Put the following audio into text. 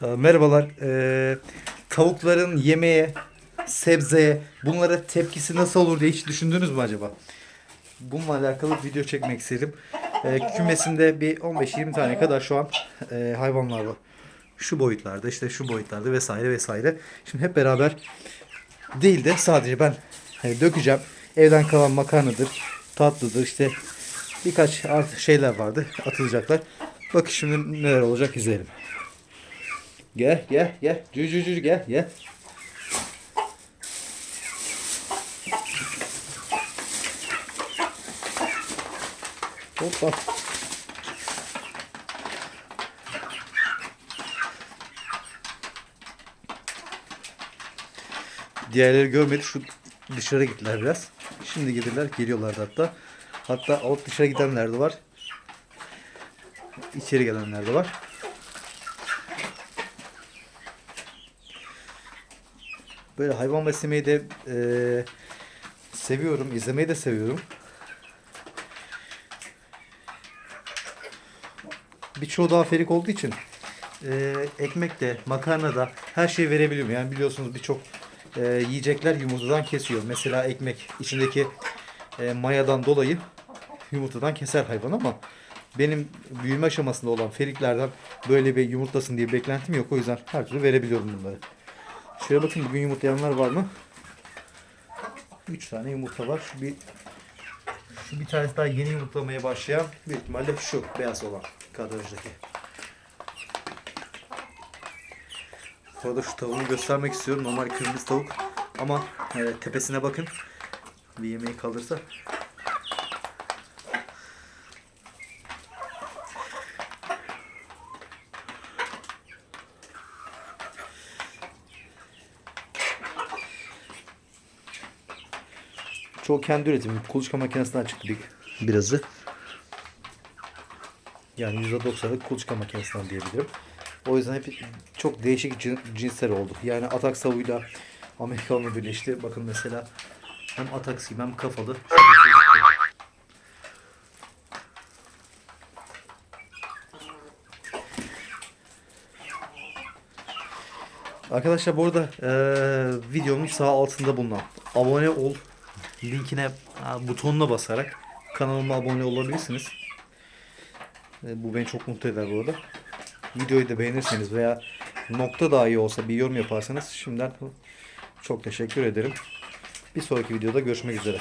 Merhabalar. Ee, tavukların yemeğe, sebzeye, bunlara tepkisi nasıl olur diye hiç düşündünüz mü acaba? Bununla alakalı video çekmek istedim. Ee, kümesinde bir 15-20 tane kadar şu an e, hayvanlar var. Şu boyutlarda, işte şu boyutlarda vesaire vesaire. Şimdi hep beraber değil de sadece ben hani dökeceğim. Evden kalan makarnadır, tatlıdır işte birkaç artık şeyler vardı atılacaklar. Bakın şimdi neler olacak izleyelim. Gel gel gel. Cü cü cü gel gel. Hoppa. Diğerleri görmedi. Şu dışarı gittiler biraz. Şimdi gidiler. Geliyorlardı hatta. Hatta o dışarı gidenler de var. İçeri gelenler de var. Böyle hayvan beslemeyi de eee, seviyorum. izlemeyi de seviyorum. Birçoğu daha ferik olduğu için eee ekmek de, makarna da her şeyi verebiliyorum. Yani biliyorsunuz birçok eee, yiyecekler yumurtadan kesiyor. Mesela ekmek içindeki eee, mayadan dolayı yumurtadan keser hayvan ama benim büyüme aşamasında olan feriklerden böyle bir yumurtlasın diye beklentim yok. O yüzden her türlü verebiliyorum bunları. Şöyle bakın bugün yumurtlayanlar var mı? 3 tane yumurta var. Şu bir şu bir tanesi daha yeni yumurtlamaya başlayan büyük ihtimalle şu beyaz olan kadrajdaki. Bu arada şu tavuğu göstermek istiyorum. Normal kırmızı tavuk. Ama e, tepesine bakın. Bir yemeği kalırsa. Çoğu kendi üretimi. Kuluçka makinesinden çıktı bir, birazı. Yani %90'lık kuluçka makinesinden diyebilirim. O yüzden hep çok değişik cin- cinsler oldu. Yani atak savuyla Amerikanlı birleşti. Bakın mesela hem atak gibi hem kafalı. Arkadaşlar bu arada eee videonun sağ altında bulunan abone ol linkine butonuna basarak kanalıma abone olabilirsiniz. Bu beni çok mutlu eder bu arada. Videoyu da beğenirseniz veya nokta dahi olsa bir yorum yaparsanız şimdiden çok teşekkür ederim. Bir sonraki videoda görüşmek üzere.